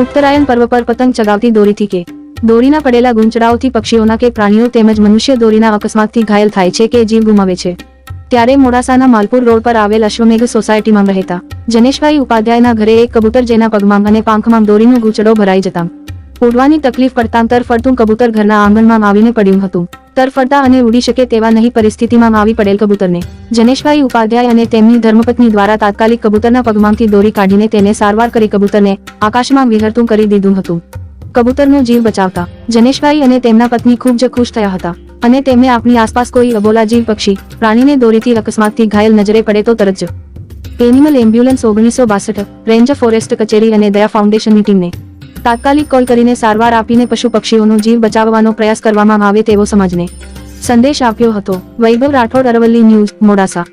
ઉત્તરાયણ પર્વ પર પતંગ ચગાવતી દોરીથી કે દોરીના પડેલા ગૂંચડાઓથી પક્ષીઓના કે પ્રાણીઓ તેમજ મનુષ્ય દોરીના અકસ્માતથી ઘાયલ થાય છે કે જીવ ગુમાવે છે. ત્યારે મોડાસાના માલપુર રોડ પર આવેલ અશ્વમેઘ સોસાયટીમાં રહેતા જનેશભાઈ ઉપાધ્યાયના ઘરે એક કબૂતર જેના પગમાં અને પાંખમાં દોરીનો ગૂંચડો ભરાઈ જતા. ઉડવાની તકલીફ પડતા તરફડતું કબૂતર ઘરના આંગણમાં આવીને પડ્યું હતું. તરફડતા અને ઉડી શકે તેવા નહીં પરિસ્થિતિમાં આવી પડેલ કબૂતરને. જનેશભાઈ ઉપાધ્યાય અને તેમની ધર્મપત્ની દ્વારા તાત્કાલિક કબૂતરના પગમાંથી દોરી કાઢીને તેને સારવાર કરી કબૂતરને આકાશમાં વિહરતું કરી દીધું હતું. કબૂતરનો જીવ બચાવતા જનેશભાઈ અને તેમના પત્ની ખૂબ જ ખુશ થયા હતા અને તેમને આપણી આસપાસ કોઈ અબોલા જીવ પક્ષી, પ્રાણીને દોરીથી અકસ્માતથી ઘાયલ નજરે પડે તો તરત જ. એનિમલ એમ્બ્યુલન્સ ઓગણીસો બાસઠ, રેન્જ ફોરેસ્ટ કચેરી અને દયા ફાઉન્ડેશનની ટીમને તાત્કાલિક કોલ કરીને સારવાર આપીને પશુ પક્ષીઓનો જીવ બચાવવાનો પ્રયાસ કરવામાં આવે તેવો સમાજને સંદેશ આપ્યો હતો. વૈભવ રાઠોડ, અરવલ્લી ન્યૂઝ, મોડાસા.